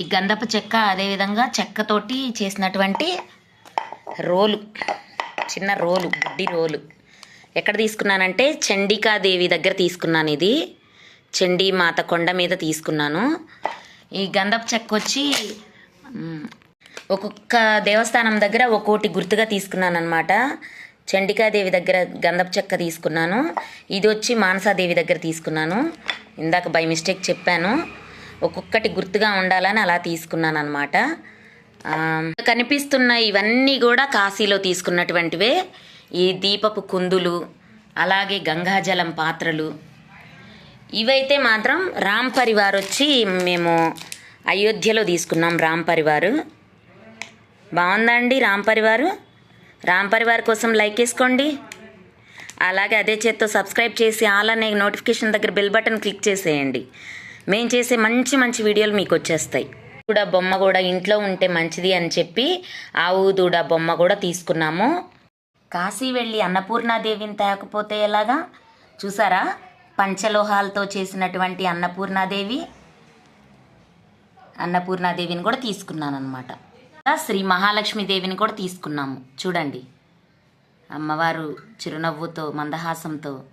ఈ గంధపు చెక్క అదేవిధంగా చెక్కతోటి చేసినటువంటి రోలు చిన్న రోలు బుడ్డి రోలు. ఎక్కడ తీసుకున్నానంటే చండికాదేవి దగ్గర తీసుకున్నాను ఇది. చండీ మాత కొండ మీద తీసుకున్నాను. ఈ గంధపు చెక్క వచ్చి ఒక్కొక్క దేవస్థానం దగ్గర ఒక్కోటి గుర్తుగా తీసుకున్నాను అనమాట చండికాదేవి దగ్గర గంధపు చెక్క తీసుకున్నాను. ఇది వచ్చి మానసాదేవి దగ్గర తీసుకున్నాను. ఇందాక బై మిస్టేక్ చెప్పాను. ఒక్కొక్కటి గుర్తుగా ఉండాలని అలా తీసుకున్నాను అనమాట కనిపిస్తున్న ఇవన్నీ కూడా కాశీలో తీసుకున్నటువంటివే. ఈ దీపపు కుందులు అలాగే గంగాజలం పాత్రలు. ఇవైతే మాత్రం రామ్ పరివార్ వచ్చి మేము అయోధ్యలో తీసుకున్నాం రామ్ పరివారు. బాగుందండి రామ్ పరివారు. రామ్ పరివార్ కోసం లైక్ వేసుకోండి అలాగే అదే చేత్తో సబ్స్క్రైబ్ చేసి ఆల్ అనే నోటిఫికేషన్ దగ్గర బెల్ బటన్ క్లిక్ చేసేయండి. మేము చేసే మంచి మంచి వీడియోలు మీకు వచ్చేస్తాయి దూడ బొమ్మ కూడా ఇంట్లో ఉంటే మంచిది అని చెప్పి ఆవు దూడ బొమ్మ కూడా తీసుకున్నాము. కాశీ వెళ్ళి అన్నపూర్ణాదేవిని తేకపోతే ఎలాగా? చూసారా? పంచలోహాలతో చేసినటువంటి అన్నపూర్ణాదేవి. అన్నపూర్ణాదేవిని కూడా తీసుకున్నాను అనమాట శ్రీ మహాలక్ష్మీదేవిని కూడా తీసుకున్నాము. చూడండి. అమ్మవారు చిరునవ్వుతో మందహాసంతో